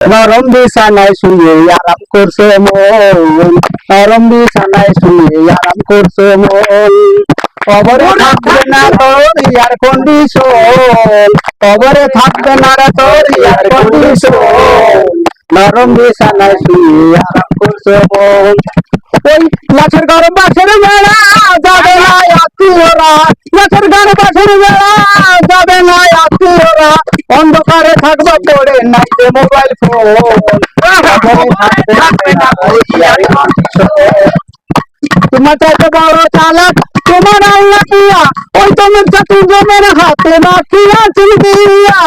নরম বিছানায় শুয়ে আরাম করছে মন। নরম বিছানায় শুয়ে আরাম করছে মন। কবরে থাকবে না তোর ইয়ার কন্ডিশন কবরে থাকবে না তোর ইয়ার কন্ডিশন নরম বিছানায় শুয়ে আরাম করছে মন। ওই গাছের ঘর বাসের বেড়া যাবে না আত্মীয়রা গাছের ঘর বাসের বেড়া যাবে না আত্মীয়রা অন্ধকারে থাকবে নাই যে মোবাইল তোমার চাইতে বড় চালাক তোমার আল্লাহ কিয়া ওই তোমার চাকরি জমের হাতে রাখিয়া চিন্তিয়া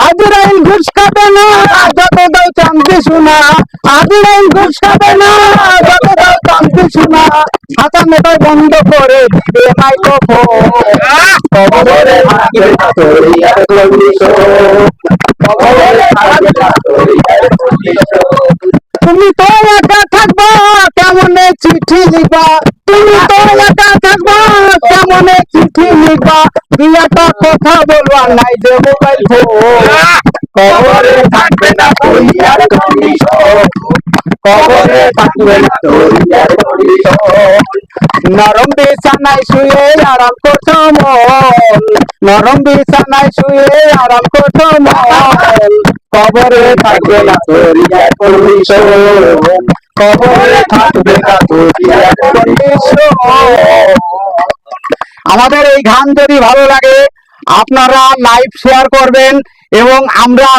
আজরাইল ঘুষ খাবে না যত দাও চান্দি শোনা আজরাইল ঘুষ খাবে না যত দাও চান্দি শোনা হাতা মেটাই বন্ধ করে দিবে মাইক্রোফোন কবরে থাকবে তুমি তো একা থাকবা কেমনে চিঠি লিখবা তুমি তো একা থাকবা কেমনে চিঠি লিখবা দুইটা কথা বলবা নাই যে মোবাইল খবরে থাকবে না কবরে কন্ডিশন নরম বিছানায় শুয়ে আরাম করছ মন। নরম বিছানায় শুয়ে আরাম করছ মন। কবরে থাকবে না তোর কবরে থাকবে না তোর আমাদের এই গান যদি ভালো লাগে, আপনারা লাইভ শেয়ার করবেন এবং আমরা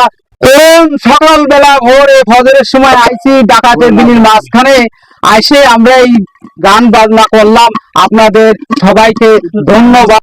সকালবেলা ভোরে ফজরের সময় আইছি ডাকাতের দিনের মাঝখানে। আইসে আমরা এই গান বাজনা করলাম। আপনাদের সবাইকে ধন্যবাদ।